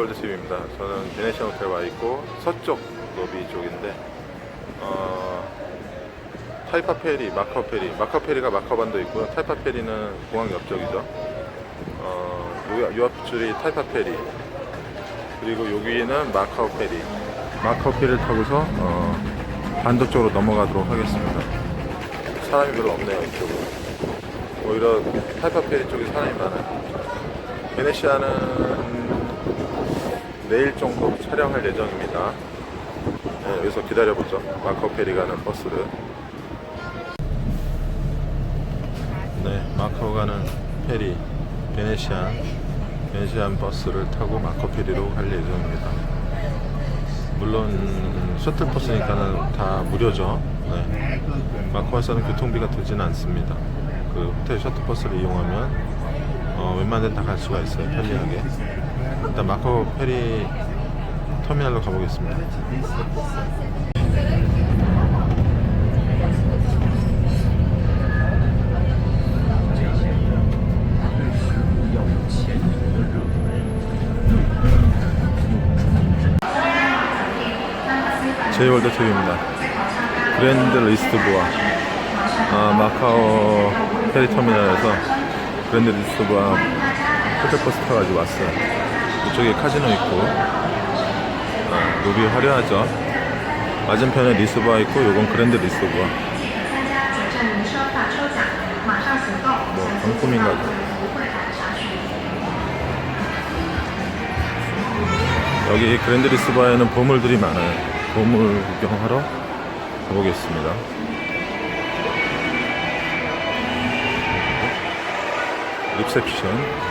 제이월드 TV입니다. 저는 베네시아 호텔 와 있고 서쪽 로비 쪽인데 어, 타이파 페리, 마카오 페리, 마카오 페리가 마카오반도 있고요. 타이파 페리는 공항 옆쪽이죠. 어, 요, 요 앞줄이 타이파 페리, 그리고 여기는 마카오 페리. 마카오 페리를 타고서 어, 반도 쪽으로 넘어가도록 하겠습니다. 사람이 별로 없네요 이쪽은. 오히려 타이파 페리 쪽이 사람이 많아요. 베네시아는 내일 정도 촬영할 예정입니다. 네, 여기서 기다려보죠. 마카오 페리 가는 버스를. 네, 마카오 가는 페리, 베네시안, 베네시안 버스를 타고 마카오 페리로 갈 예정입니다. 물론 셔틀버스니까는 다 무료죠. 네. 마카오에서는 교통비가 들지는 않습니다. 그 호텔 셔틀버스를 이용하면 어, 데는 다갈 수가 있어요. 편리하게. 일단 마카오 페리 터미널로 가보겠습니다. 제이월드 TV입니다. 그랜드 리스트보아 아, 마카오 페리 터미널에서 그랜드 리스트보아 호텔버스 타가지고 왔어요. 이쪽에 카지노 있고 어, 룰이 화려하죠? 맞은편에 리스바 있고 요건 그랜드 리스바 뭐 경품인가죠 여기 그랜드 리스바에는 보물들이 많아요. 보물 구경하러 가보겠습니다. 리셉션.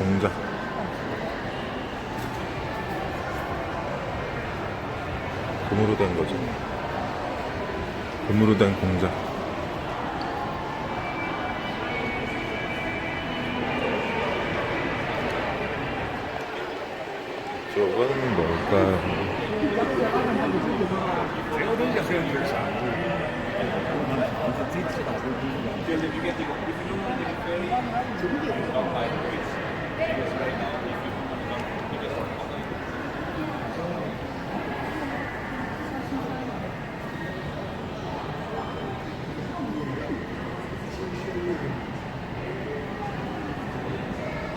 공작. 금으로 된 거죠. 금으로 된 공작. 저건 뭘까요?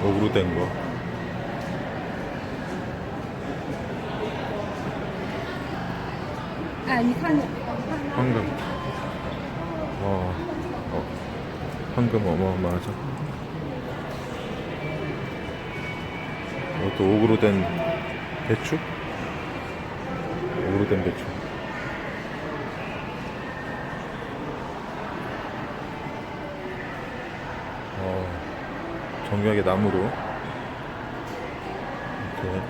억으로 된 거. 아, 你看， 황금. 와, 어, 황금 어마어마하죠. 이것도 옥으로 된 배추? 옥으로 된 배추. 어, 정교하게 나무로 이렇게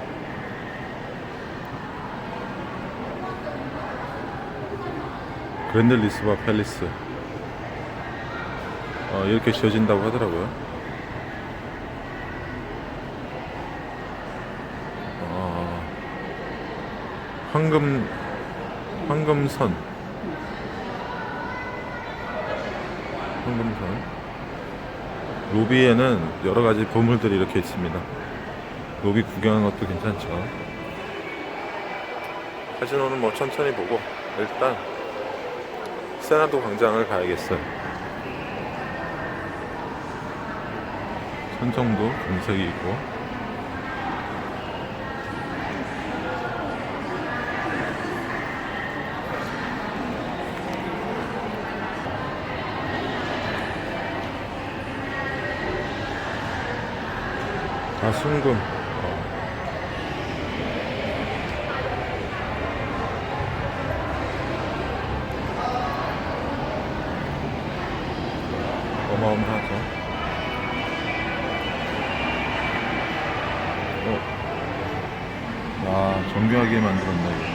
그랜드 리스바 팰리스 어, 이렇게 지어진다고 하더라고요. 황금 황금선 황금선 로비에는 여러 가지 보물들이 이렇게 있습니다. 로비 구경하는 것도 괜찮죠. 카지노는 뭐 천천히 보고 일단 세나도 광장을 가야겠어요. 천정도 금색이 있고 아 순금. 어. 어마어마하죠. 어. 와 정교하게 만들었네.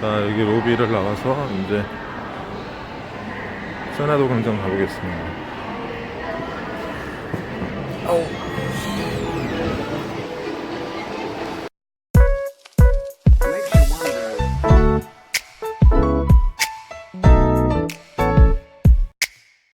자 여기 로비를 나와서 이제 세나도 광장 가보겠습니다. Oh.